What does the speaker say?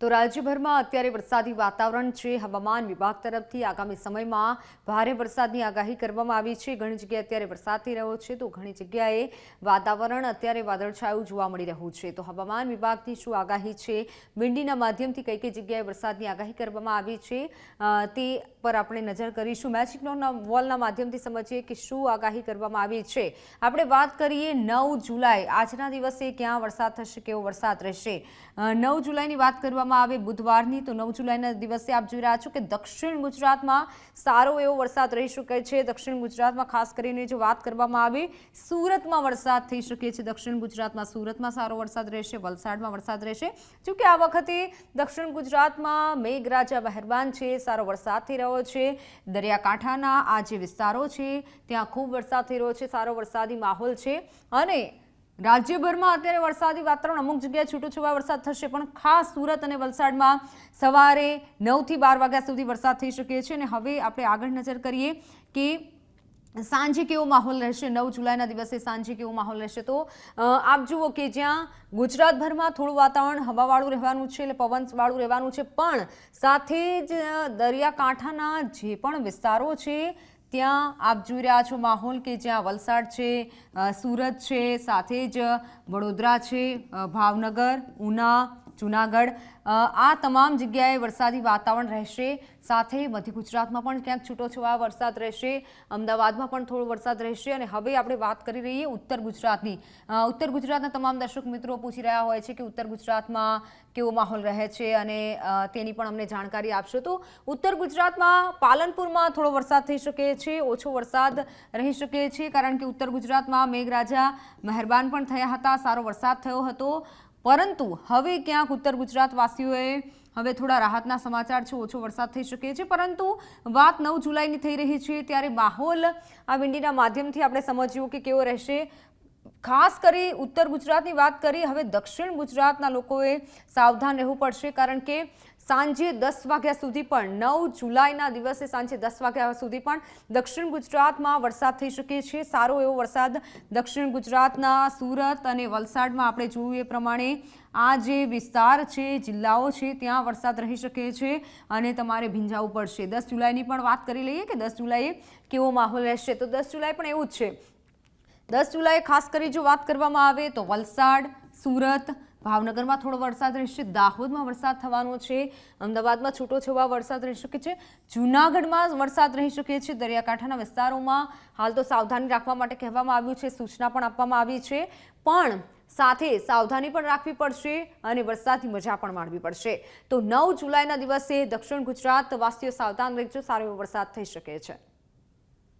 તો રાજ્યભરમાં અત્યારે વરસાદી વાતાવરણ છે. હવામાન વિભાગ તરફથી આગામી સમયમાં ભારે વરસાદની આગાહી કરવામાં આવી છે. ઘણી જગ્યાએ અત્યારે વરસાદ થઈ રહ્યો છે તો ઘણી જગ્યાએ વાતાવરણ અત્યારે વાદળછાયું જોવા મળી રહ્યું છે. તો હવામાન વિભાગની શું આગાહી છે? વિંડીના માધ્યમથી કઈ કઈ જગ્યાએ વરસાદની આગાહી કરવામાં આવી છે? તે પર આપણે નજર કરીશું. મેજિકનો વોલના માધ્યમથી સમજીએ કે શું આગાહી કરવામાં આવી છે. આપણે વાત કરીએ નવ જુલાઈ. આજના દિવસે ક્યાં વરસાદ થશે, કેવો વરસાદ રહેશે? નવ જુલાઈની વાત કરવામાં આવે બુધવારની, તો નવ જુલાઈના દિવસે આપ જોઈ રહ્યા છો કે દક્ષિણ ગુજરાતમાં સારો એવો વરસાદ રહી શકે છે. દક્ષિણ ગુજરાતમાં ખાસ કરીને જો વાત કરવામાં આવે, સુરતમાં વરસાદ થઈ શકે છે. દક્ષિણ ગુજરાતમાં સુરતમાં સારો વરસાદ રહેશે, વલસાડમાં વરસાદ રહેશે. જોકે આ વખતે દક્ષિણ ગુજરાતમાં મેઘરાજા મહેરબાન છે, સારો વરસાદ થઈ રહ્યો છે. દરિયાકાંઠાના આ જે વિસ્તારો છે, ત્યાં ખૂબ વરસાદ થઈ રહ્યો છે, સારો વરસાદી માહોલ છે. અને રાજ્યભરમાં અત્યારે વરસાદી વાતાવરણ અમુક જગ્યાએ છૂટોછવાયો વરસાદ થશે, પણ ખાસ સુરત અને વલસાડમાં સવારે નવથી બાર વાગ્યા સુધી વરસાદ થઈ શકે છે અને હવે આપણે આગળ નજર કરીએ કે સાંજે કેવો માહોલ રહેશે? નવ જુલાઈના દિવસે સાંજે કેવો માહોલ રહેશે? તો આપ જુઓ કે જ્યાં ગુજરાતભરમાં થોડું વાતાવરણ હવાવાળું રહેવાનું છે, એટલે પવનવાળું રહેવાનું છે, પણ સાથે જ દરિયાકાંઠાના જે પણ વિસ્તારો છે ત્યાં આપ જોઈ રહ્યા છો માહોલ કે જ્યાં વલસાડ છે સુરત છે, સાથે જ વડોદરા છે ભાવનગર, ઉના જુનાગઢ. આ તમામ જગ્યાએ વરસાદી વાતાવરણ રહેશે. સાથે મધ્ય ગુજરાતમાં પણ ક્યાંક છૂટોછવાયા વરસાદ રહેશે. અમદાવાદમાં પણ થોડો વરસાદ રહેશે. અને હવે આપણે વાત કરી રહીએ ઉત્તર ગુજરાતની. ઉત્તર ગુજરાતના તમામ દર્શક મિત્રો પૂછી રહ્યા હોય છે કે ઉત્તર ગુજરાતમાં કેવો માહોલ રહે છે અને તેની પણ અમને જાણકારી આપશો તો ઉત્તર ગુજરાતમાં પાલનપુરમાં થોડો વરસાદ થઈ શકે છે, ઓછો વરસાદ રહી શકે છે. કારણ કે ઉત્તર ગુજરાતમાં મેઘરાજા મહેરબાન પણ થયા હતા. સારો વરસાદ થયો હતો. પરંતુ હવે ક્યાંક ઉત્તર ગુજરાતવાસીઓએ હવે થોડા રાહતના સમાચાર છે, ઓછો વરસાદ થઈ શકે છે, પરંતુ વાત નવ જુલાઈની થઈ રહી છે, ત્યારે માહોલ આ વિંડીના માધ્યમથી આપણે સમજ્યું કે કેવો રહેશે. ખાસ કરી ઉત્તર ગુજરાતની વાત કરી, હવે દક્ષિણ ગુજરાતના લોકોએ સાવધાન રહેવું પડશે કારણ કે સાંજે દસ વાગ્યા સુધી પણ, નવ જુલાઈના દિવસે સાંજે દસ વાગ્યા સુધી પણ દક્ષિણ ગુજરાતમાં વરસાદ થઈ શકે છે. સારો એવો વરસાદ દક્ષિણ ગુજરાતના સુરત અને વલસાડમાં આપણે જોયું એ પ્રમાણે આ જે વિસ્તાર છે, જિલ્લાઓ છે, ત્યાં વરસાદ રહી શકે છે અને તમારે ભીંજાવવું પડશે. દસ જુલાઈની પણ વાત કરી લઈએ કે દસ જુલાઈએ કેવો માહોલ રહેશે? તો દસ જુલાઈ પણ એવું જ છે. દસ જુલાઈએ ખાસ કરી જો વાત કરવામાં આવે તો વલસાડ, સુરત, ભાવનગરમાં થોડો વરસાદ રહેશે. દાહોદમાં વરસાદ થવાનો છે. અમદાવાદમાં છૂટો છવાયો વરસાદ રહી શકે છે. જૂનાગઢમાં વરસાદ રહી શકે છે. દરિયાકાંઠાના વિસ્તારોમાં હાલ તો સાવધાની રાખવા માટે કહેવામાં આવ્યું છે. સૂચના પણ આપવામાં આવી છે. પણ સાથે સાવધાની પણ રાખવી પડશે અને વરસાદની મજા પણ માણવી પડશે. તો નવ જુલાઈના દિવસે દક્ષિણ ગુજરાત વાસીઓ સાવધાન રહેજો. સારો એવો વરસાદ થઈ શકે છે.